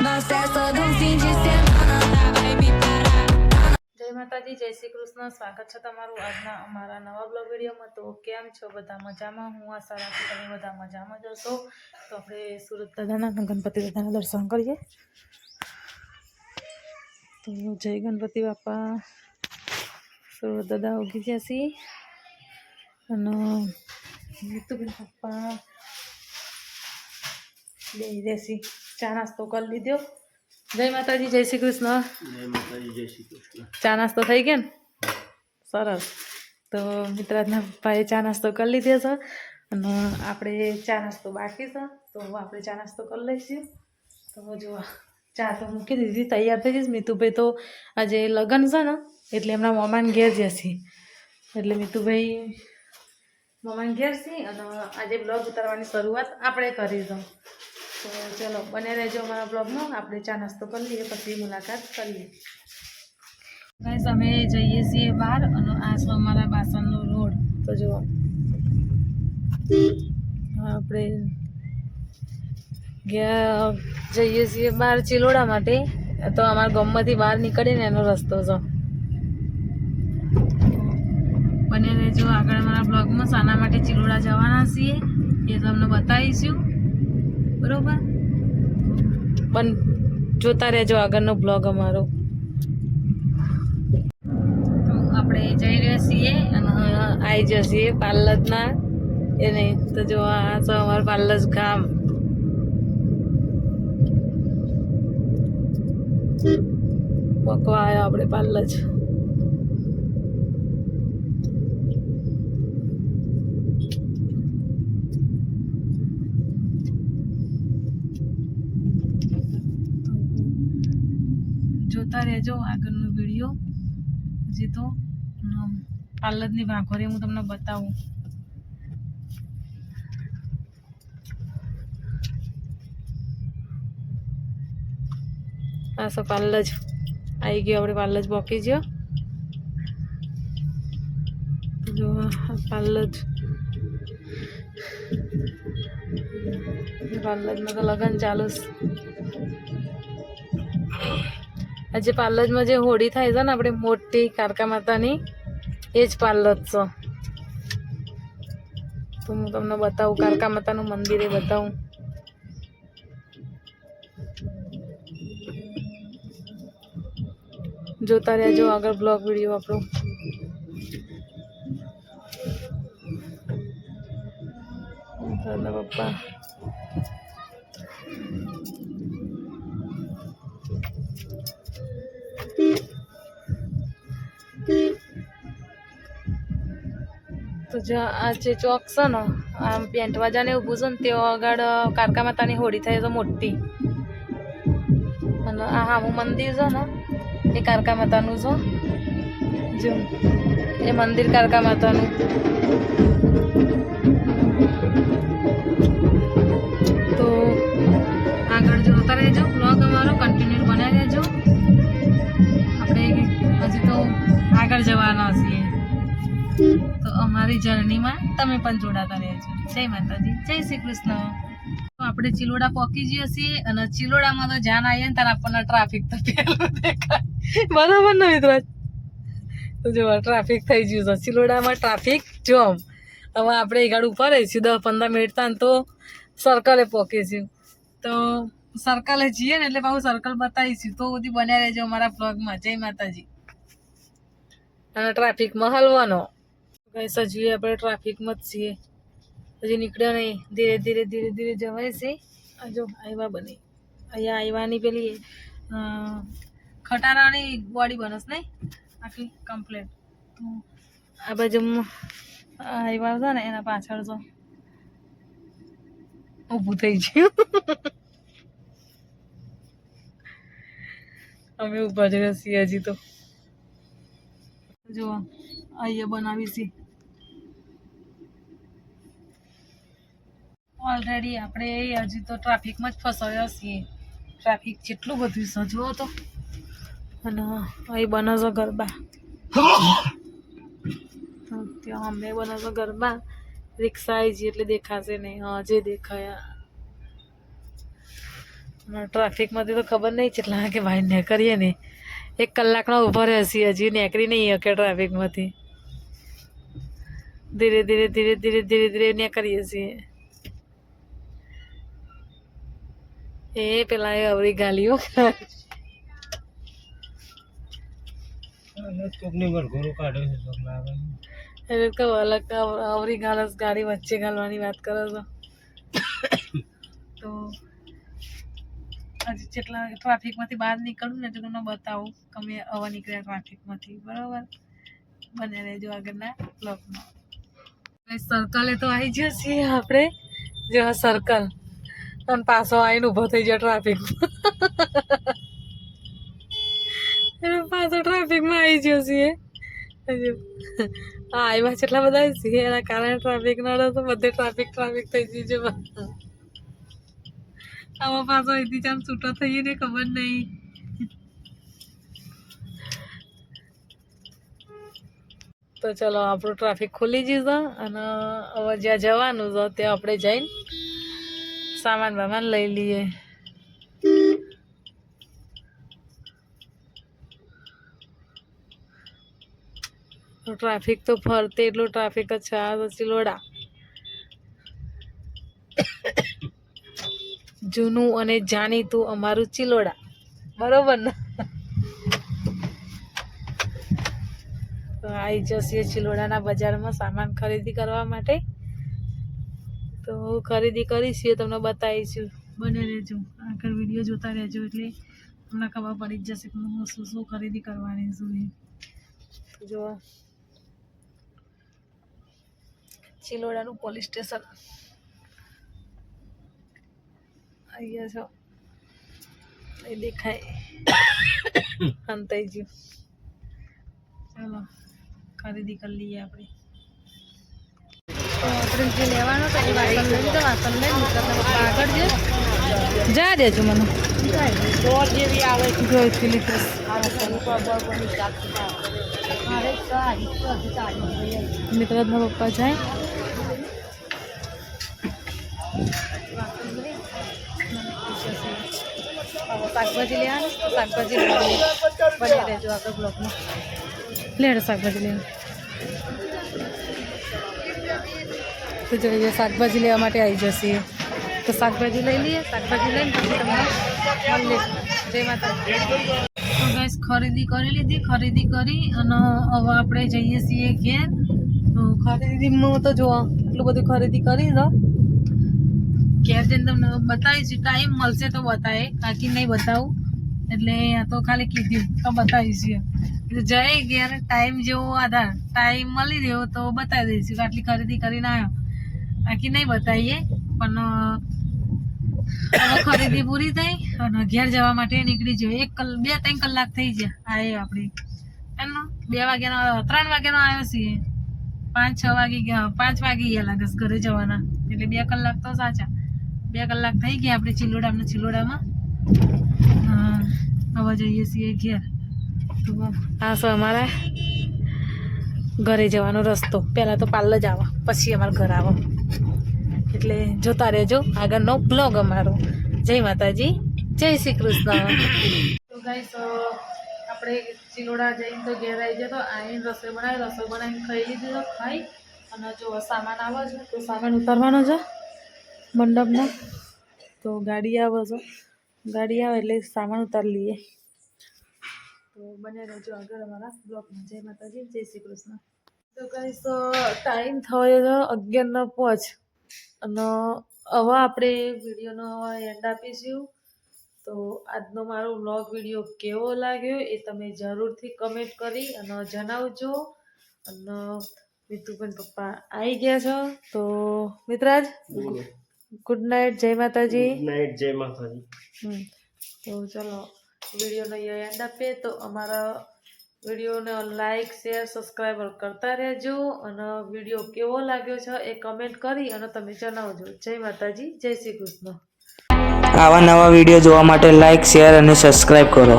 Nós. જય માતાજી, જય શ્રી કૃષ્ણ. સ્વાગત છે તમારું આજના અમારા નવા બ્લોગ વિડીયોમાં. તો કેમ છો બધા મજામાં? હું આશા રાખું તમે બધા મજામાં જ તો આપણે સુરત દાદાના ગણપતિ દાદાના દર્શન કરીએ. તો જય ગણપતિ બાપા. સુરત દાદા ઉગી ગયા છીએ અને નીતુબેન પપ્પા બે દેશી ચા નાસ્તો કરી લીધો. જય માતાજી જય શ્રી કૃષ્ણ. જય માતાજી જય શ્રી કૃષ્ણ. ચા નાસ્તો થઈ ગયો ને? સરસ. તો મિત્રાજના ભાઈએ ચા નાસ્તો કરી લીધો છે અને આપણે ચા નાસ્તો બાકી છે. તો આપણે ચા નાસ્તો કરી લઈશું. તો જો ચા તો મૂકી દીધી તૈયાર થઈ જઈશ મીતુભાઈ તો આજે લગ્ન છે ને એટલે એમના મમાન ઘેર જશે એટલે મીતુભાઈ મમાન ઘેર છે અને આજે બ્લોગ ઉતારવાની શરૂઆત આપણે કરીશું તો ચલો, બને રહેજો અમારા બ્લોગમાં. આપણે ચા નાસ્તો કરી લઈએ, પછી મુલાકાત કરીએ. ગાઈસ, અમે જઈએ છીએ બહાર અને આ છે અમારા બાસણનો રોડ. તો જુઓ. આપણે જઈએ છીએ બહાર ચિલોડા માટે. તો અમારા ગામમાંથી બહાર નીકળીને એનો રસ્તો છે બને રહેજો આગળ અમારા બ્લોગમાં. શાના માટે ચિલોડા જવાના છીએ. એ તમને બતાવીશું. બરોબર? પણ જોતા રહેજો આગળનો બ્લોગ અમારો. આપણે જઈ રહ્યા છીએ અને આવી જશે પાર્લજના એ નહીં તો જો આ તો અમારું પાર્લર ગામ. પકવા આવ્યો આપણે પાર્લજ જોતા રહેજો આગળનો વીડિયો. હજી તો પાર્લરની ભાખોરી હું તમને બતાવું. આ સો પાર્લજ આવી ગયો, આપણે પાર્લજ બોકી ગયો. જો પાર્લર પાર્લજમાં તો લગ્ન ચાલુ છે આજે પાર્લરમાં જે હોળી થાય છે ને આપણે મોટી કારકા માતાની, એ જ પાર્લર છે. તો હું તમને બતાવું, કારકા માતાનું મંદિર એ બતાવું. જોતા રહેજો આગળ બ્લોગ વીડિયો આપણો. દાદા પપ્પા. તો જો આ જે ચોક છે ને, આમ પેન્ટ વાજાને ઊભું છે ને તેઓ આગળ કારકા માતાની હોળી થાય છે મોટી. અને આ હામું મંદિર છે ને, એ કારકા માતાનું છે. જો એ મંદિર કારકા માતાનું. તો આગળ જોતા રહેજો બ્લોગ અમારો કન્ટિન્યુ બનાવી રહેજો આપણે હજી તો આગળ જવાના છીએ. અમારી જર્નીમાં તમે પણ જોડાતા રહેજો. જય માતાજી, જય શ્રી કૃષ્ણ. આપણે ચિલોડા પહોંચી જઈએ છીએ અને ચિલોડામાં તો જ્યાં આવીએ ને ત્યારે આપણને ટ્રાફિક તો પહેલું દેખાય. બરાબર ને મિત્રો? તો જો ટ્રાફિક થઈ ગયું છે. ચિલોડામાં ટ્રાફિક જોમ હવે આપણે એ ગાડી ઉપર રહીશું, દસ પંદર મિનિટ થાય તો સર્કલે પહોંચીશું તો સર્કલે જઈએ ને એટલે પાછું સર્કલ બતાવીશું. તો બધી બન્યા રહેજો અમારા બ્લોગમાં જય માતાજી. અને ટ્રાફિકમાં હલવાનો. કઈ સજી આપણે ટ્રાફિકમાં જ છીએ. હજી નીકળ્યો નહીં. ધીરે ધીરે ધીરે ધીરે જવાય છે. જો આવ્યા બને. અહીંયા આવ્યાની પેલી ખટારાની બોડી બનસ નહીં? આખી કમ્પ્લેટ આ બાજુ આવ્યા છે ને, એના પાછળ તો ઊભું થઈ ગયું. અમે ઊભા જ છીએ હજી તો. જો અહીંયા બનાવી છે. ઓલરેડી આપણે હજી તો ટ્રાફિકમાં જ ફસાયા છીએ. ટ્રાફિક જેટલું બધું સજવો તો. અને અહીં બને છે ગરબા. ત્યાં અમે બને છે ગરબા. રિક્ષા આવી જઈએ એટલે દેખાશે નહીં. જે દેખાયા. ટ્રાફિકમાંથી તો ખબર નહીં કેટલા કે ભાઈ નીકળીએ ને. એક કલાકનો ઊભો રહેશે, હજી નીકળી નહીં શકે ટ્રાફિકમાંથી. ધીરે ધીરે ધીરે ધીરે ધીરે ધીરે નીકળીએ છીએ. એ પેલા એ અવરી ગાલીઓ એટલે કહું અલગ અવરી ગાલસ ગાડી વચ્ચે ગાલવાની વાત કરો છો. તો હજી જેટલા ટ્રાફિકમાંથી બહાર નીકળું ને તો તમને બતાવું કે અમે હવા નીકળ્યા ટ્રાફિકમાંથી. બરાબર? બને રહેજો આગળના બ્લોગમાં સર્કલે તો આવી જશે આપણે. જો સર્કલ અને પાછો આવીને ઊભો થઈ જાય ટ્રાફિક પાછો ટ્રાફિકમાં આવી ગયો છીએ. હા, આવ્યા કેટલા બધા છે એના કારણે ટ્રાફિક નડે તો બધે ટ્રાફિક ટ્રાફિક થઈ ગયું છે આમાં પાછો અહીંથી જામ છૂટો થઈએ ને ખબર નહીં. તો ચલો, આપણું ટ્રાફિક ખુલી જશે અને હવે જ્યાં જવાનું છે, ત્યાં આપણે જઈને સામાન બામાન લઈ લઈએ. ટ્રાફિક તો ફરતે એટલું ટ્રાફિક જ છે. આ પછી ચિલોડા જૂનું અને જાણીતું અમારું ચિલોડા બરોબર ને? તો આવી જશે ચિલોડાના બજારમાં સામાન ખરીદી કરવા માટે. ખરીદી કરીશું તમને બતાવીશું. બને રહેજો. આગળ વીડિયો જોતા રહેજો એટલે તમને ખબર પડી જ જશે કે હું શું શું ખરીદી કરવાની છું એ જોવા જો. ચિલોડાનું પોલીસ સ્ટેશન અહીંયા છો એ દેખાય. અંતાઈ ગયું ચાલો ખરીદી કરી લઈએ આપણે. તો જે લેવાનો તો એ વાસણ લઈ લીધો વાસણ લઈ મિત્રો આગળ જે જા દેજો મને. આવે જોઈતી લીધો મિત્રના પપ્પા જાય. શાકભાજી લેવાનું? શાકભાજી બની રહેજો આગળ બ્લોકમાં લેડો શાકભાજી લેવા. તો જઈએ શાકભાજી લેવા માટે આવી જશે. તો શાકભાજી લઈ લઈએ, શાકભાજી લઈને પછી તમને જય માતા તો ગેસ ખરીદી કરી લીધી, ખરીદી કરી અને હવે આપણે જઈએ છીએ ઘેર. તો ખરીદીમાં તો જો એટલું બધું ખરીદી કરી દો ઘેર જઈને તમને બતાવીશ ટાઈમ મળશે તો બતાવે બાકી નહીં બતાવું. એટલે આ તો ખાલી કીધું, તો બતાવીશ જઈ ઘેર ટાઈમ જેવો આધાર. ટાઈમ મળી રહ્યો તો બતાવી દઈશું આટલી ખરીદી કરીને આવ્યો. બાકી નહીં બતાવીએ, પણ ખરીદી પૂરી થઈ અને ઘેર જવા માટે નીકળી જોઈએ એક બે ત્રણ કલાક થઈ ગયા આએ આપણે. એનો બે વાગ્યાનો ત્રણ વાગ્યાનો આવ્યો છીએ પાંચ, છ વાગી ગયા, પાંચ વાગી ગયા લાગે ઘરે જવાના. એટલે બે કલાક તો સાચા. બે કલાક થઈ ગયા આપણે ચિલોડામાં ચિલોડામાં. હવે જઈએ છીએ ઘેર. આ છે અમારા ઘરે જવાનો રસ્તો. પહેલાં તો પાર્લર જ આવો, પછી અમારા ઘર આવો. એટલે જોતા રહેજો. આગળનો બ્લોગ અમારો. જય માતાજી. જય શ્રી કૃષ્ણ. તો ગાઈસ આપણે ચિલોડા જઈને તો ઘેર આવી જતો. આવીને રસોઈ બનાવી, રસોઈ બનાવીને ખાઈ લીધો ખાઈ. અને જો સામાન આવે છે, તો સામાન ઉતારવાનો છે, મંડપનો. તો ગાડી આવે છે. ગાડી આવે એટલે સામાન ઉતારી લઈએ. તો બને રહેજો આગળ અમારા બ્લોકમાં જય માતાજી, જય શ્રી કૃષ્ણ. તો કહીશ ટાઈમ થયો છે અગિયારનો પાંચ. અને હવે આપણે વિડીયોનો એન્ડ આપીશું. તો આજનો મારો વ્લોગ વીડિયો કેવો લાગ્યો એ તમે જરૂરથી કમેન્ટ કરી અને જણાવજો. અને મિતુબેન પપ્પા આવી ગયા છો. તો મિત્રાજ ગુડ નાઇટ જય માતાજી. નાઇટ જય માતાજી. હમ. તો ચલો વિડીયોનો એન્ડ આપીએ. તો અમારા વિડીયોને લાઈક શેર સબસ્ક્રાઈબર કરતા રહેજો. અને વીડિયો કેવો લાગ્યો છે એ કમેન્ટ કરી અને તમે જણાવજો. જય માતાજી, જય શ્રી કૃષ્ણ. આવા નવા વીડિયો જોવા માટે લાઇક શેર અને સબસ્ક્રાઈબ કરો.